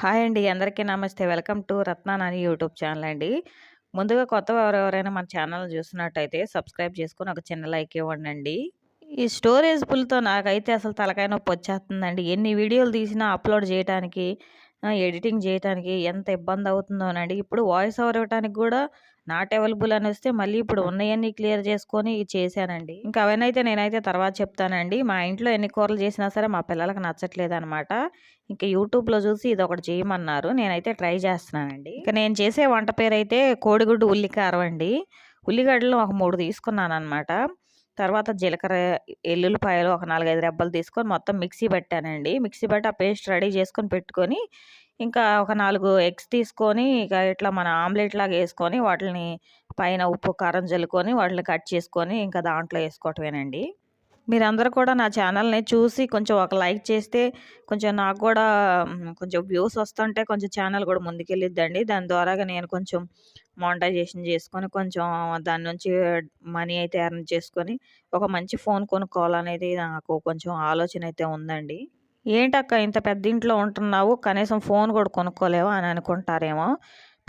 Hi అండి. అందరికీ నమస్తే. Welcome to Ratnanani YouTube channel అండి. ముందుగా కొత్త ఎవరెవరైనా మన ఛానల్ చూస్తున్నట్టయితే సబ్స్క్రైబ్ చేసుకుని ఒక చిన్న లైక్ ఇవ్వండి ఈ స్టోరేజ్ ఫుల్‌తో నాకైతే అసలు తలకాయ నొప్పొచ్చేత్తందండి. ఎన్ని వీడియోలు తీసినా అప్‌లోడ్ చేయటానికి, ఎడిటింగ్ చేయటానికి ఎంత ఇబ్బంది అవుతుందో అండి ఇప్పుడు వాయిస్ ఓవర్ ఇవ్వడానికి కూడా నాట్ అవైలబుల్ వస్తే మళ్ళీ ఇప్పుడు ఉన్నాయన్నీ క్లియర్ చేసుకొని చేశానండి. ఇంకా అవన్నైతే నేనైతే తర్వాత చెప్తానండి. మా ఇంట్లో ఎన్ని కూరలు చేసినా సరే మా పిల్లలకి నచ్చట్లేదనమాట. ఇంక యూట్యూబ్‌లో చూసి ఇది ఒకటి చేయమన్నారు. నేనైతే ట్రై చేస్తున్నానండి. ఇంకా నేను చేసే వంట పేరైతే కోడిగుడ్డు ఉల్లికారం అండి. ఉల్లిగడ్డలు ఒక మూడు తీసుకున్నాను అనమాట తర్వాత జీలకర్ర, ఎల్లుల్లిపాయలు ఒక 4, 5 రెబ్బలు తీసుకొని మొత్తం మిక్సీ పెట్టానండి మిక్సీ పెట్టి ఆ పేస్ట్ రెడీ చేసుకొని పెట్టుకొని, ఇంకా ఒక నాలుగు ఎగ్స్ తీసుకొని ఇక ఇట్లా మన ఆమ్లెట్ లాగా వేసుకొని వాటిని పైన ఉప్పు, కారం జల్లుకొని వాటిని కట్ చేసుకొని ఇంకా దాంట్లో వేసుకోవటమేనండి. మీరందరూ కూడా నా ఛానల్‌ని చూసి కొంచెం ఒక లైక్ చేస్తే కొంచెం నాకు కూడా కొంచెం వ్యూస్ వస్తుంటే కొంచెం ఛానల్ కూడా ముందుకెళ్ళిద్దండి. దాని ద్వారాగా నేను కొంచెం మానిటైజేషన్ చేసుకొని కొంచెం దాని నుంచి మనీ అయితే ఎర్న్ చేసుకొని ఒక మంచి ఫోన్ కొనుక్కోవాలనేది నాకు కొంచెం ఆలోచన అయితే ఉందండి. ఏంటక్క ఇంత పెద్ద ఇంట్లో ఉంటున్నావు కనీసం ఫోన్ కూడా కొనుక్కోలేవా అని అనుకుంటారేమో.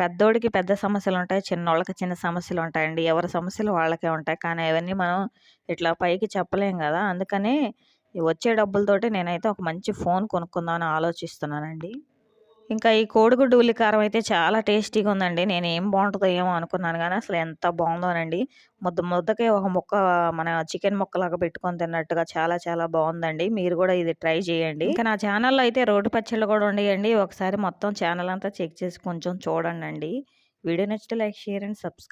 పెద్దోడికి పెద్ద సమస్యలుంటాయి. చిన్నోళ్ళకి చిన్న సమస్యలు ఉంటాయండి ఎవరి సమస్యలు వాళ్ళకే ఉంటాయి. కానీ అవన్నీ మనం ఇట్లా పైకి చెప్పలేం కదా అందుకనే వచ్చే డబ్బులతోటి నేనైతే ఒక మంచి ఫోన్ కొనుక్కుందామని ఆలోచిస్తున్నానండి. ఇంకా ఈ కోడిగుడ్డు ఉల్లి కారం అయితే చాలా టేస్టీగా ఉందండి. నేను ఏం బాగుంటుందో ఏమో అనుకున్నాను కానీ అసలు ఎంత బాగుందోనండి ముద్ద ముద్దకే ఒక ముక్క మన చికెన్ ముక్కలాగా పెట్టుకొని తిన్నట్టుగా చాలా చాలా బాగుందండి మీరు కూడా ఇది ట్రై చేయండి. ఇంకా నా ఛానల్‌లో అయితే రోడ్డు పచ్చళ్ళు కూడా ఉండేయండి. ఒకసారి మొత్తం ఛానల్ అంతా చెక్ చేసి కొంచెం చూడండి వీడియో నచ్చితే లైక్, షేర్ అండ్ సబ్స్క్రైబ్